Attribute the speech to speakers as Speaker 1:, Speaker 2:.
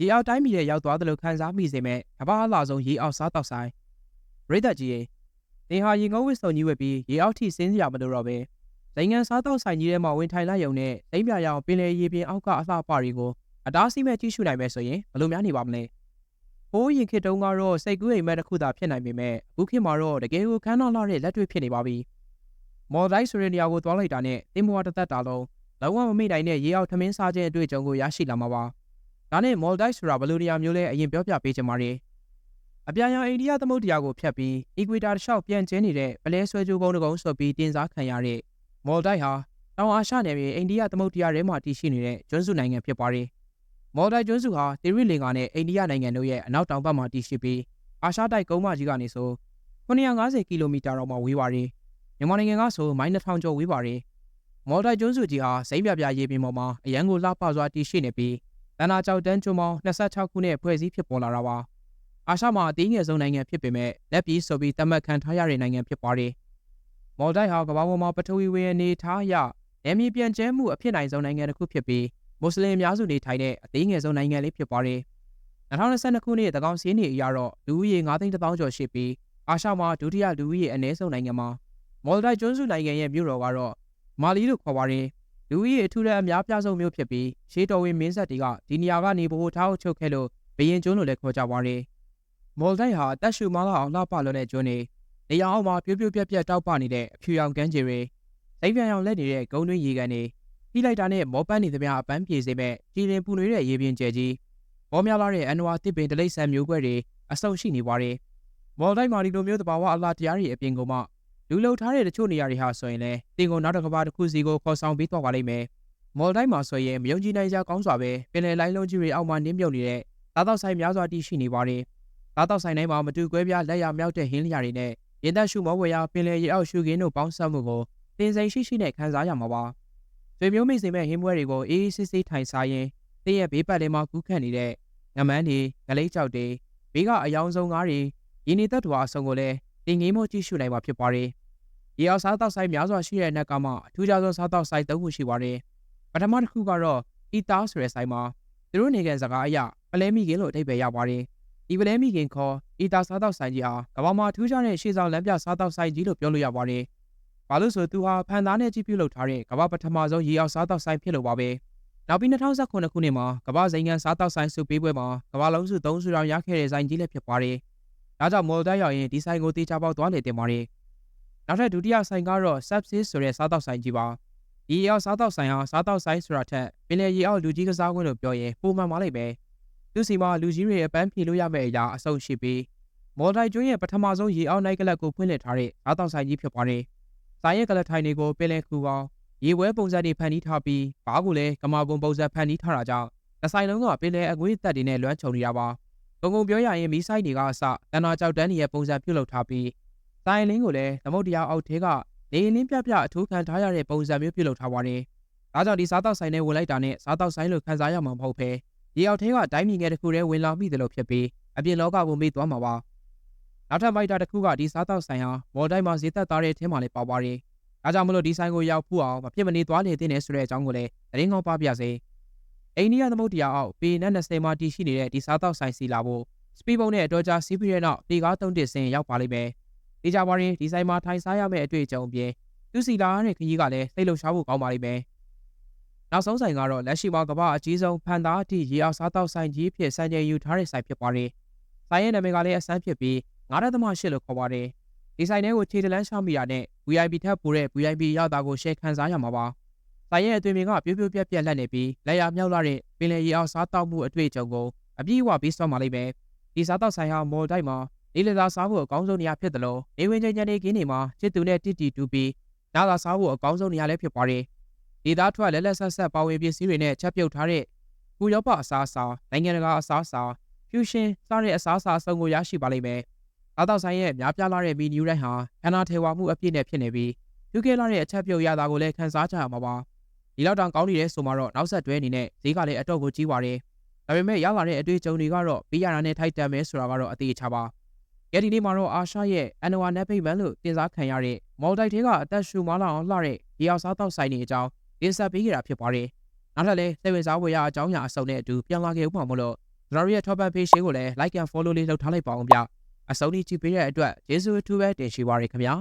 Speaker 1: ရေအောက်တိုင်းပြည်ရဲ့ရောက်သွားသလိုခံစားမိစေမဲ့ကမ္ဘာအလှဆုံးရေအောက်စားတောက်ဆိုင်ရိသတ်ကြီးရေသင်ဟာရေငုံဝစ်စုံကြီးဝက်ပြီးရေအောက်ထိဆင်းစရာမလိုတော့ပဲနိုင်ငံစားတောက်ဆိုင်ကြီးထဲမှာဝင်ထိုင်လိုက်ရုံနဲ့သိမ့်ပြရအောင်ပင်လယ်ရေပြင်အောက်ကအလှပတွေကိုအတားဆီးမဲ့ကြည့်ရှုနိုင်မယ်ဆိုရင်ဘယ်လိုများနေပါမလဲဘိုးရင်ခေတ်တုန်းကတော့စိတ်ကူးအိမ်မက်တစ်ခုသာဖြစ်နိုင်ပေမဲ့အခုခေတ်မှာတော့တကယ်ကိုခမ်းနားလာတဲ့လက်တွေ့ဖြစ်နေပါပြီမော်ဒိုက်ဆိုတဲ့နေရာကိုသွားလိုက်တာနဲ့တင်မွာတစ်သက်တာလုံးလုံးဝမမိနိုင်တဲ့ရေအောက်ထမင်းစားခြင်းအတွေ့အကြုံကိုရရှိလာမှာပါ ဒါနဲ့မော်ဒိုက်ဆိုတာဘယ်လိုနေရာမျိုးလဲအရင်ပြောပြပေးချင်ပါတယ်အပြန်ရောင်အိန္ဒိယသမုဒ္ဒရာကိုဖြတ်ပြီးအီကွေတာတစ်လျှောက်ပြန်ကျင်းနေတဲ့ပလဲဆွဲကြိုးကုန်းတစ်ကုန်းဆွတ်ပြီးတင်စားခံရတဲ့မော်ဒိုက်ဟာတောင်အာရှနယ်မြေအိန္ဒိယသမုဒ္ဒရာထဲမှာတည်ရှိနေတဲ့ကျွန်းစုနိုင်ငံဖြစ်ပါတယ်မော်ဒိုက်ကျွန်းစုဟာတီရီလင်္ကာနဲ့အိန္ဒိယနိုင်ငံတို့ရဲ့အနောက်တောင်ဘက်မှာတည်ရှိပြီးအာရှတိုက်ကုန်းမကြီးကနေဆို950ကီလိုမီတာတော့မှဝေးပါတယ်မြန်မာနိုင်ငံကဆိုမိုင်2000ကျော်ဝေးပါတယ်မော်ဒိုက်ကျွန်းစုကြီးဟာစိမ့်ပြပြရေပြင်ပေါ်မှာအရန်ကိုလှပစွာတည်ရှိနေပြီး တန်နာကျောက်တန်းကျွန်းပေါင်း26ခုနဲ့ဖွဲ့စည်းဖြစ်ပေါ်လာတာပါအာရှမှာအသေးငယ်ဆုံးနိုင်ငံဖြစ်ပေမဲ့လက်ပြီးဆိုပြီးသတ်မှတ်ခံထားရတဲ့နိုင်ငံဖြစ်ပါတယ်မော်ဒိုက်ဟာကမ္ဘာပေါ်မှာပထဝီဝင်အနေထားအရနယ်မြေပြန်ကျဲမှုအဖြစ်နိုင်ဆုံးနိုင်ငံတစ်ခုဖြစ်ပြီးမွတ်စလင်အများစုနေထိုင်တဲ့အသေးငယ်ဆုံးနိုင်ငံလေးဖြစ်ပါတယ်2022ခုနှစ်တကောင်စီးနေအရတော့လူဦးရေ9သိန်း1000ကျော်ရှိပြီးအာရှမှာဒုတိယလူဦးရေအနည်းဆုံးနိုင်ငံမှာမော်ဒိုက်ကျွန်းစုနိုင်ငံရဲ့မြို့တော်ကတော့မာလီလို့ခေါ်ပါတယ် လူဦးရေအထူးတဲ့အများပြားဆုံးမြို့ဖြစ်ပြီးရှေးတော်ဝင်မင်းဆက်တွေကဒီနေရာကနေဗဟိုထားအုပ်ချုပ်ခဲ့လို့ဘရင်ကျွန်းလို့လည်းခေါ်ကြပါတယ်။မော်လ်ဒိုက်ဟာတက်ရှူမားလာအောင်လှပလွန်တဲ့ကျွန်းနေနေရာအောက်မှာပြိုးပြိုးပြက်ပြက်တောက်ပနေတဲ့အဖြူရောင်ကမ်းခြေတွေစိမ့်ပြန်ရောင်လက်နေတဲ့ဂုံတွင်းရေကန်တွေထိလိုက်တာနဲ့မောပန်းနေသမျှအပန်းပြေစေမဲ့ကြည်လင်ပူနွေးတဲ့ရေပြင်ကျဲကြီးမောများလာတဲ့အန်နဝါတစ်ပင်တလိပ်ဆန်မျိုးကွဲတွေအဆုံရှိနေပါတယ်။မော်လ်ဒိုက်မှာဒီလိုမျိုးတဘာဝအလားတရားတွေအပြင်ကမှ လူလုံထားတဲ့တချို့နေရာတွေဟာဆိုရင်လည်းတင်ကုန်နောက်တစ်ကဘာတစ်ခုစီကိုခေါ်ဆောင်ပြီးတော့ပါလိမ့်မယ်။မော်လ်တိုင်းမှာဆိုရင်မယုံကြည်နိုင်ကြကောင်းစွာပဲပင်လယ်လိုင်းလုံးကြီးတွေအောက်မှာနင်းမြုပ်နေတဲ့သားတောက်ဆိုင်များစွာတည်ရှိနေပါတယ်။သားတောက်ဆိုင်တိုင်းမှာမတူကွဲပြားလက်ရမြောက်တဲ့ဟင်းလျာတွေနဲ့ရင်သက်ရှုမောဝေယပင်လယ်ရေအောက်ရှုခင်းတို့ပေါင်းစပ်မှုကိုတင်စိန်ရှိရှိနဲ့ခန်းစားရမှာပါ။ဆွေမျိုးမိတ်ဆွေမဲ့ဟင်းပွဲတွေကိုအေးအေးဆေးဆေးထိုင်စားရင်တည့်ရဲ့ဘေးပတ်လည်မှာကူးခန့်နေတဲ့ငမန်းတွေငလိတ်ကြောက်တွေဘေးကအယောင်ဆုံးငါးတွေရင်းနေသက်တော်အစုံကိုလည်းတင်ငေးမို့ကြည့်ရှုနိုင်မှာဖြစ်ပါတယ်။ ရေအောက်စားတောက်ဆိုင်များစွာရှိတဲ့နက်ကမှအထူးခြားဆုံးစားတောက်ဆိုင်သုံးခုရှိပါတယ်။ပထမတစ်ခုကတော့အီတာဆိုတဲ့ဆိုင်မှာသူတို့နိုင်ငံစကားအရပလဲမိခင်လို့အဓိပ္ပာယ်ရပါတယ်။ဒီပလဲမိခင်ခေါ်အီတာစားတောက်ဆိုင်ကြီးဟာကမ္ဘာမှာထူးခြားတဲ့ရှေ့ဆောင်လမ်းပြစားတောက်ဆိုင်ကြီးလို့ပြောလို့ရပါတယ်။ဘာလို့ဆိုသူဟာဖန်သားနဲ့ကြည့်ပြုလုပ်ထားတဲ့ကမ္ဘာပထမဆုံးရေအောက်စားတောက်ဆိုင်ဖြစ်လို့ပါပဲ။နောက်ပြီး2019ခုနှစ်မှာကမ္ဘာဇိမ်ငံစားတောက်ဆိုင်စုပေးပွဲမှာကမ္ဘာလုံးစု3ဆူတောင်ရခဲ့တဲ့ဆိုင်ကြီးလည်းဖြစ်ပါတယ်။ဒါကြောင့်မော်ဒိုက်ရောက်ရင်ဒီဆိုင်ကိုတေချာပေါက်သွားလေတင်ပါတယ်။ နောက်ထပ်ဒုတိယဆိုင်ကတော့ Subsist ဆိုတဲ့စားတောက်ဆိုင်ကြီးပါ။ဒီရောက်စားတော့ဆိုင်ဟာစားတော့ဆိုင်ဆိုတာထက်ပင်လယ်ရေအောက်လူကြီးကစားခွင့်လို့ပြောရင်ပုံမှန်ပါလိမ့်မယ်သူစီမှာလူကြီးတွေအပန်းဖြေလို့ရမယ့်အရာအဆုံရှိပြီးမော်ဒိုင်ကျွန်းရဲ့ပထမဆုံးရေအောက်နိုင်ကလပ်ကိုဖွင့်လှစ်ထားတဲ့စားတော့ဆိုင်ကြီးဖြစ်ပါတယ်ဆိုင်ရဲ့ကလပ်ထိုင်တွေကိုပင်လယ်ခူအောင်ရေဝဲပုံစံတွေဖန်တီးထားပြီးဘားကိုလည်းကမာပုံပုံစံဖန်တီးထားတာကြောင့်ဒီဆိုင်လုံးကပင်လယ်အငွေ့သက်တွေနဲ့လွှမ်းခြုံနေတာပါကုံကုံပြောရရင်မီးဆိုင်တွေကအစတန်နာကြောက်တန်းတွေရဲ့ပုံစံပြုတ်လုပ်ထားပြီး ဆိုင်လင်းကိုလည်းသမုတ်တရားအောက်ထဲကနေရင်လင်းပြပြအထူးခံထားရတဲ့ပုံစံမျိုးပြုလုပ်ထားပါတယ်။ဒါကြောင့်ဒီစားတောက်ဆိုင်ထဲဝင်လိုက်တာနဲ့စားတောက်ဆိုင်လို့ခံစားရမှာမဟုတ်ဘဲရေအောက်ထဲကတိုင်းပြည်ငယ်တစ်ခုတည်းဝင်လာမိတယ်လို့ဖြစ်ပြီးအပြင်လောကကိုမေ့သွားမှာပါ။နောက်ထပ်မိုက်တာတစ်ခုကဒီစားတောက်ဆိုင်ဟာမော်တိုင်းမှာဈေးသက်သားတဲ့အထင်းမှလည်းပါပါတယ်။ဒါကြောင့်မလို့ဒီဆိုင်ကိုရောက်ဖို့အောင်မဖြစ်မနေသွားလေတဲ့နေဆိုတဲ့အကြောင်းကိုလည်းသတင်းကောင်းပါပြစေ။အိန္ဒိယသမုဒ္ဒရာအောက်ပေနဲ့20မှာတည်ရှိနေတဲ့ဒီစားတောက်ဆိုင်စီလာဖို့စပီးဘုံနဲ့အတော်ကြာစီးပြီးတဲ့နောက်တေကားသုံးတစ်စင်ရောက်ပါလိမ့်မယ်။ တေချာပါရင်ဒီဆိုင်မှာထိုင်စားရမယ့်အတွေ့အကြုံအပြင်သူစီလာတဲ့ခရီးကလည်းစိတ်လှုပ်ရှားဖို့ကောင်းပါလိမ့်မယ်။နောက်ဆုံးဆိုင်ကတော့လက်ရှိမှာကမ္ဘာအကြီးဆုံးဖန်သားအထိရေအောင်စားတောက်ဆိုင်ကြီးဖြစ်စံချိန်ယူထားတဲ့ဆိုင်ဖြစ်ပါတယ်။ဆိုင်ရဲ့နာမည်ကလည်းအစမ်းဖြစ်ပြီး9.8လို့ခေါ်ပါတယ်။ဒီဆိုင်ထဲကိုခြေတလန်းရှောင်းမိတာနဲ့ VIP ထပ်ပိုတဲ့ VIP ရတာကိုရှယ်ခံစားရမှာပါ။ဆိုင်ရဲ့အတွင်ပင်ကပြိုးပြိုးပြက်ပြက်လက်နေပြီးလက်ရမြောက်လာတဲ့ပင်လယ်ရေအောင်စားတောက်မှုအတွေ့အကြုံကိုအပြည့်အဝပြီးစောမှာလိမ့်မယ်။ဒီစားတောက်ဆိုင်ဟာမော်တိုက်မှာ လေးလက်သားစားဖို့အကောင်းဆုံးနေရာဖြစ်တယ်လို့နေဝင်ချင်းညနေခင်းနေမှာချစ်သူနဲ့တိတီတူပြီးနားသာစားဖို့အကောင်းဆုံးနေရာလည်းဖြစ်ပါတယ်။ဒေသထွက်လက်လက်ဆက်ဆက်ပါဝင်ပစ္စည်းတွေနဲ့ချက်ပြုတ်ထားတဲ့ကုရောပအစားအစာနိုင်ငံတကာအစားအစာဖြူရှင်စားတဲ့အစားအစာအစုံကိုရရှိပါလိမ့်မယ်။အားတော့ဆိုင်ရဲ့များပြားလာတဲ့မီနူးတိုင်းဟာခန္ဓာထေဝါမှုအပြည့်နဲ့ဖြစ်နေပြီးဖြူခဲလာတဲ့အချက်ပြုတ်ရတာကိုလည်းခန်းစားကြရမှာပါ။ဒီလောက်တောင်ကောင်းနေတဲ့ဆိုမှတော့နောက်ဆက်တွဲအနေနဲ့ဈေးကလည်းအတော့ကိုကြီးပါတယ်။ဒါပေမဲ့ရလာတဲ့အတွေ့အကြုံတွေကတော့ပေးရတာနဲ့ထိုက်တန်မယ်ဆိုတာကတော့အသေးချပါ။ ရဒီနေ့မှာတော့အာရှရဲ့အန်နဝါနက်ဖိတ်မန်လို့တင်စားခံရတဲ့မော်ဒိုက်ထဲကအသက်ရှူမလာအောင်လှတဲ့ရေအောင်စားတောက်ဆိုင်တွေအကြောင်းတင်ဆက်ပေးကြတာဖြစ်ပါတယ်။နောက်ထပ်လည်းစိတ်ဝင်စားဖွယ်ရာအကြောင်းအရာအစုံနဲ့အတူပြန်လာခဲ့ဦးမှာမို့လို့ကျွန်တော်တို့ရဲ့ top up page ကိုလည်း like and follow လေးလုပ်ထားလိုက်ပါအောင်ဗျအစုံကြီးကြည့်ပေးတဲ့အတွက်ကျေးဇူးအထူးပဲတင်ရှိပါရခင်ဗျာ